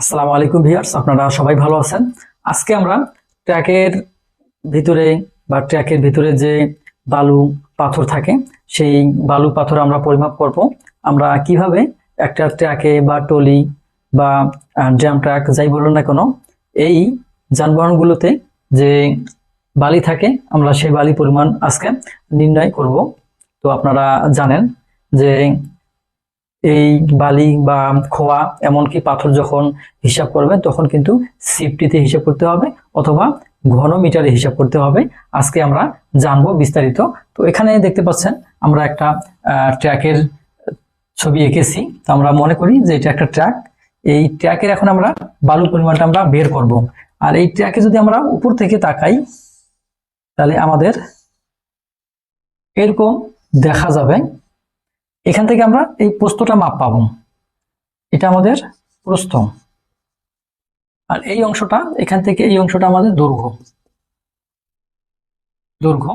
আসসালামু আলাইকুম ভিউয়ার্স, আপনারা সবাই ভালো আছেন? আজকে আমরা ট্র্যাকের ভিতরে বা ট্র্যাকের ভিতরে যে বালু পাথর থাকে, সেই বালু পাথর আমরা পরিমাপ করব। আমরা কীভাবে একটা ট্র্যাকে বা টলি বা ড্রাম ট্র্যাক যাই বলুন না কেন, এই যানবাহনগুলোতে যে বালি থাকে, আমরা সেই বালি পরিমাণ আজকে নির্ণয় করব। তো আপনারা জানেন যে এই বালি বা খোয়া এমনকি পাথর যখন হিসাব করবেন তখন কিন্তু সিফটিতে হিসাব করতে হবে অথবা ঘন মিটারে হিসাব করতে হবে। আজকে আমরা জানব বিস্তারিত। তো এখানে দেখতে পাচ্ছেন, আমরা একটা ট্র্যাকের ছবি এঁকেছি। তো আমরা মনে করি যে এটা একটা ট্র্যাক। এই ট্র্যাকের এখন আমরা বালু পরিমাণটা আমরা বের করব। আর এই ট্র্যাকে যদি আমরা উপর থেকে তাকাই, তাহলে আমাদের এরকম দেখা যাবে এখান থেকে আমরা এই প্রস্তটা মাপ পাবো। এটা আমাদের প্রস্থ। আর এই অংশটা, এখান থেকে এই অংশটা আমাদের দৈর্ঘ্য। দৈর্ঘ্য।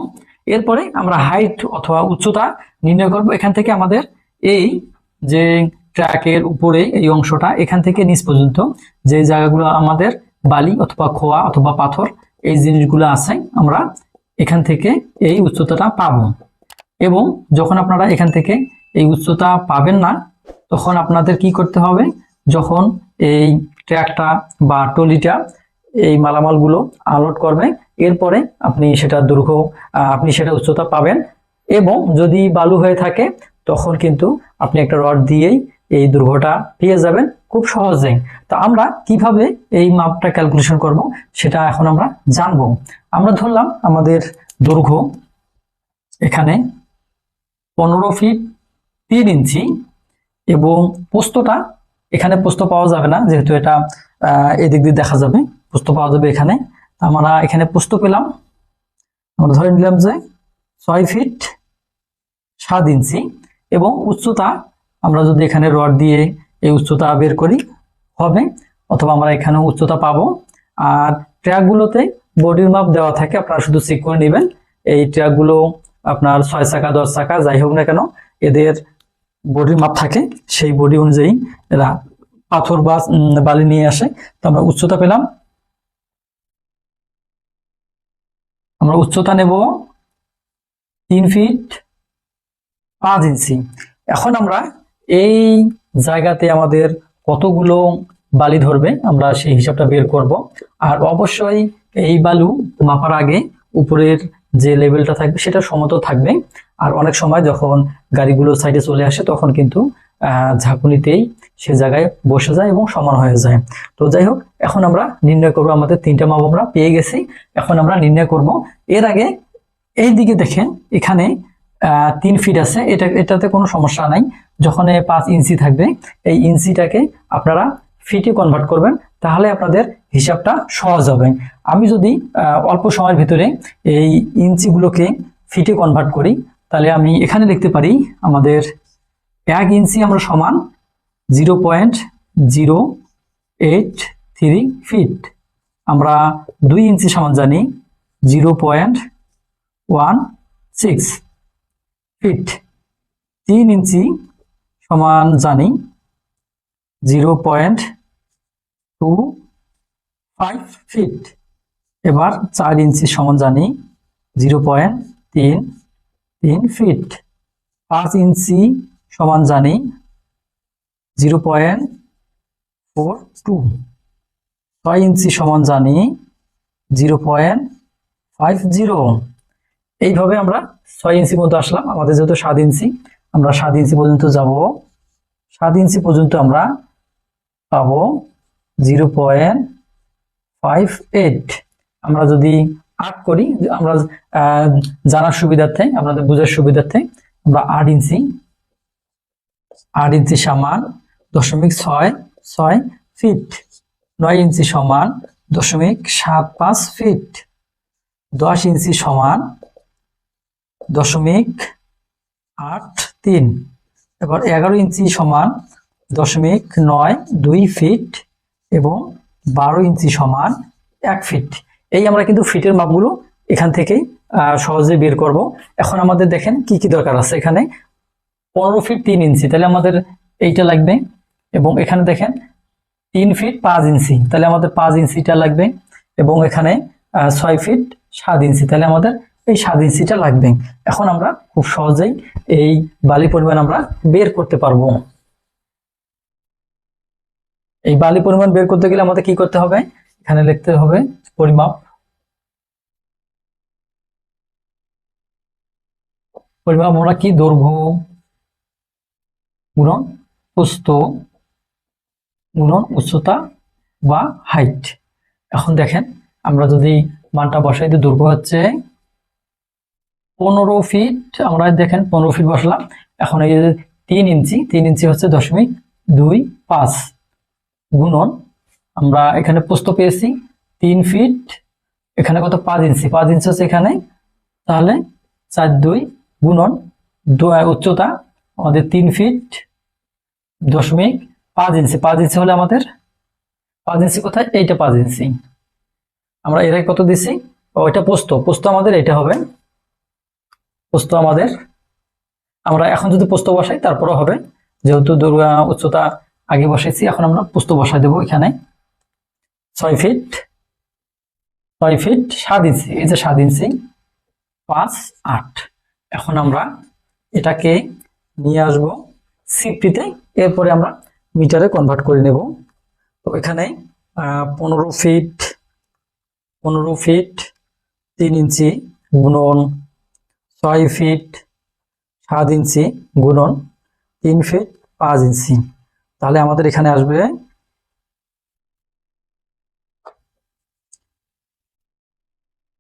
এরপরে আমরা হাইট অথবা উচ্চতা নির্ণয় করব। এখান থেকে আমাদের এই যে ট্র্যাকের উপরে এই অংশটা, এখান থেকে নিচ পর্যন্ত যে জায়গাগুলো আমাদের বালি অথবা খোয়া অথবা পাথর, এই জিনিসগুলো আছে, আমরা এখান থেকে এই উচ্চতাটা পাবো। এবং যখন আপনারা এখান থেকে এই উচ্চতা পাবেন না তখন আপনাদের কি করতে হবে? যখন এই ট্র্যাকটা বা টলিটা এই মালামালগুলো আনলোড করবে এরপরে আপনি সেটা দৈর্ঘ্য আহ, আপনি সেটা উচ্চতা পাবেন এবং যদি বালু হয়ে থাকে তখন কিন্তু আপনি একটা রড দিয়েই এই দৈর্ঘ্যটা পেয়ে যাবেন খুব সহজেই তো আমরা কীভাবে এই মাপটা ক্যালকুলেশন করব সেটা এখন আমরা জানব। আমরা ধরলাম আমাদের দৈর্ঘ্য এখানে পনেরো ফিট তিন ইঞ্চি এবং পোস্তটা, এখানে পোস্ত পাওয়া যাবে না, যেহেতু এটা এদিক দিয়ে দেখা যাবে, পোস্ত পাওয়া যাবে এখানে। আমরা এখানে পোস্ত পেলাম। আমরা ধরে নিলাম যে ছয় ফিট সাত ইঞ্চি এবং উচ্চতা, আমরা যদি এখানে রড দিয়ে এই উচ্চতা বের করি, হবে, অথবা আমরা এখানে উচ্চতা পাবো। আর ট্র্যাকগুলোতে বডির মাপ দেওয়া থাকে, আপনারা শুধু চেক করে নেবেন। এই ট্র্যাকগুলো আপনার ছয় চাকা, দশ চাকা, যাই হোক না কেন, এদের বডির মাপ থাকে, সেই বডি অনুযায়ী এরা পাথর বা বালি নিয়ে আসে। তো আমরা উচ্চতা পেলাম। আমরা উচ্চতা নেব তিন ফিট পাঁচ ইঞ্চি। এখন আমরা এই জায়গাতে আমাদের কতগুলো বালি ধরবে, আমরা সেই হিসাবটা বের করব। আর অবশ্যই এই বালু মাপার আগে উপরের যে লেভেলটা থাকবে, সেটা সমতল থাকবে। আর অনেক সময় যখন গাড়িগুলো সাইডে চলে আসে, তখন কিন্তু ঝাঁকুনিতেই সে জায়গায় বসে যায় এবং সমান হয়ে যায়। তো যাই হোক, এখন আমরা নির্ণয় করব, আমাদের তিনটা মাপ আমরা পেয়ে গেছি। এখন আমরা নির্ণয় করব, এর আগে এই দিকে দেখেন, এখানে তিন ফিট আছে। এটা, এটাতে কোনো সমস্যা নাই। যখন পাঁচ ইঞ্চি থাকবে, এই ইঞ্চিটাকে আপনারা ফিটে কনভার্ট করবেন, তাহলে আপনাদের হিসাবটা সহজ হবে। আমি যদি অল্প সময়ের ভিতরে এই ইঞ্চিগুলোকে ফিটে কনভার্ট করি তাহলে আমি এখানে লিখতে পারি আমাদের এক ইঞ্চি আমরা সমান zero point zero eight three feet. আমরা দুই ইঞ্চি সমান জানি zero point one six feet. তিন ইঞ্চি সমান জানি zero point two five feet. এবার চার ইঞ্চি সমান জানি জিরো পয়েন্ট তিন তিন ফিট পাঁচ ইঞ্চি সমান জানি জিরো পয়েন্ট ফোর টু। ছয় ইঞ্চি সমান জানি জিরো পয়েন্ট ফাইভ জিরো। এইভাবে আমরা ছয় ইঞ্চি মতো আসলাম, আমাদের যেহেতু সাত ইঞ্চি, আমরা সাত ইঞ্চি পর্যন্ত যাব। সাত ইঞ্চি পর্যন্ত আমরা পাবো জিরো পয়েন্ট ফাইভ এইট। আমরা যদি আট করি আমরা জানার সুবিধার্থে, আপনাদের বোঝার সুবিধার্থে, আমরা আট ইঞ্চি আট ইঞ্চি সমান দশমিক ছয় ছয় ফিট, নয় ইঞ্চি সমান দশমিক সাত পাঁচ ফিট, দশ ইঞ্চি সমান দশমিক আট তিন, এবার এগারো ইঞ্চি সমান দশমিক নয় দুই ফিট এবং বারো ইঞ্চি সমান এক ফিট। এই আমরা কিন্তু ফিটের মাপগুলো এখান থেকেই সহজে বের করব। এখন আমাদের দেখেন কি কি দরকার আছে এখানে। পনেরো ফিট তিন ইঞ্চি, তাহলে আমাদের এইটা লাগবে। এবং এখানে দেখেন, তিন ফিট পাঁচ ইঞ্চি, তাহলে আমাদের পাঁচ ইঞ্চিটা লাগবে। এবং এখানে ছয় ফিট সাত ইঞ্চি, তাহলে আমাদের এই সাত ইঞ্চিটা লাগবে। এখন আমরা খুব সহজেই এই বালি পরিমাণ আমরা বের করতে পারব। এই বালি পরিমাণ বের করতে গেলে আমাদের কি করতে হবে? এখানে লিখতে হবে পরিমাপ। পরিমাপ আমরা কি দৈর্ঘ্য গুণন প্রস্থ গুণন উচ্চতা বা হাইট এখন দেখেন, আমরা যদি মানটা বসাই দিই দৈর্ঘ্য হচ্ছে পনেরো ফিট আমরা দেখেন, পনেরো ফিট বসলাম। এখন এই তিন ইঞ্চি তিন ইঞ্চি হচ্ছে দশমিক দুই পাঁচ গুণন। আমরা এখানে প্রস্থ পেয়েছি তিন ফিট এখানে কত? পাঁচ ইঞ্চি। পাঁচ ইঞ্চি হচ্ছে এখানে। তাহলে চার দুই গুণন উচ্চতা, আমাদের তিন ফিট দশমিক, পাঁচ ইঞ্চি পাঁচ ইঞ্চি হলে আমাদের, পাঁচ ইঞ্চি কোথায়? এইটা পাঁচ ইঞ্চি আমরা এরাই কত দিছি? ও, এটা পোস্ত। পোস্ত আমাদের, এটা হবে। পোস্ত আমাদের। আমরা এখন যদি পোস্ত বসাই তারপরে হবে। যেহেতু দুর্গা উচ্চতা আগে বসাইছি, এখন আমরা পোস্ত বসাই দেবো এখানে। ছয় ফিট ছয় ফিট সাত ইঞ্চি এই যে সাত ইঞ্চি পাঁচ, আট। এখন আমরা এটাকে নিয়ে আসব সিফটিতে এরপরে আমরা মিটারে কনভার্ট করে নেব। তো এখানে পনেরো ফিট পনেরো ফিট তিন ইঞ্চি গুণন, ছয় ফিট সাত ইঞ্চি গুণন, তিন ফিট পাঁচ ইঞ্চি। তাহলে আমাদের এখানে আসবে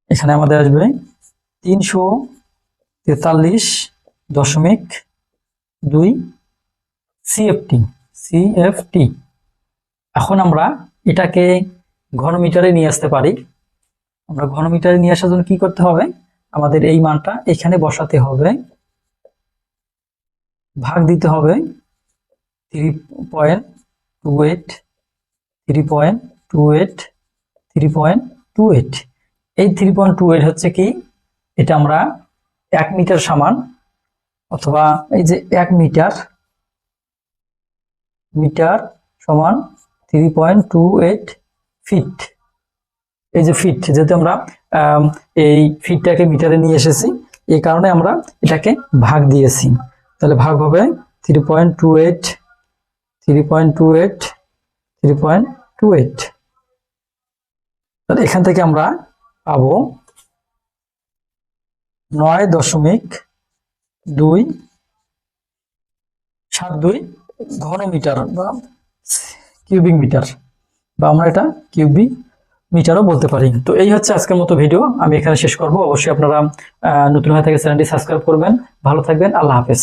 এখানে আমাদের আসবে তিনশো তেতাল্লিশ দশমিক দুই সিএফটি সিএফটি এখন আমরা এটাকে ঘনমিটারে নিয়ে আসতে পারি। আমরা ঘনমিটারে নিয়ে আসার জন্য কি করতে হবে? আমাদের এই মানটা এখানে বসাতে হবে। ভাগ দিতে হবে three point two eight three point two eight three point two eight এই থ্রি পয়েন্ট টু এইট হচ্ছে কি? এটা আমরা এক মিটার সমান অথবা এই যে এক মিটার মিটার সমান three point two eight feet এই যে ফিট যেহেতু আমরা আম, এই ফিটটাকে মিটারে নিয়ে এসেছি এই কারণে আমরা এটাকে ভাগ দিয়েছি। তাহলে ভাগ হবে three point two eight three point two eight three point two eight তাহলে এখান থেকে আমরা পাবো নয় দশমিক দুই সাত দুই ঘন মিটার বা কিউবিক মিটার বা আমরা এটা কিউবিক মিটারও বলতে পারি। তো এই হচ্ছে আজকের মতো ভিডিও। আমি এখানে শেষ করব। অবশ্যই আপনারা নতুন হয়ে থাকে চ্যানেলটি সাবস্ক্রাইব করবেন। ভালো থাকবেন। আল্লাহ হাফেজ।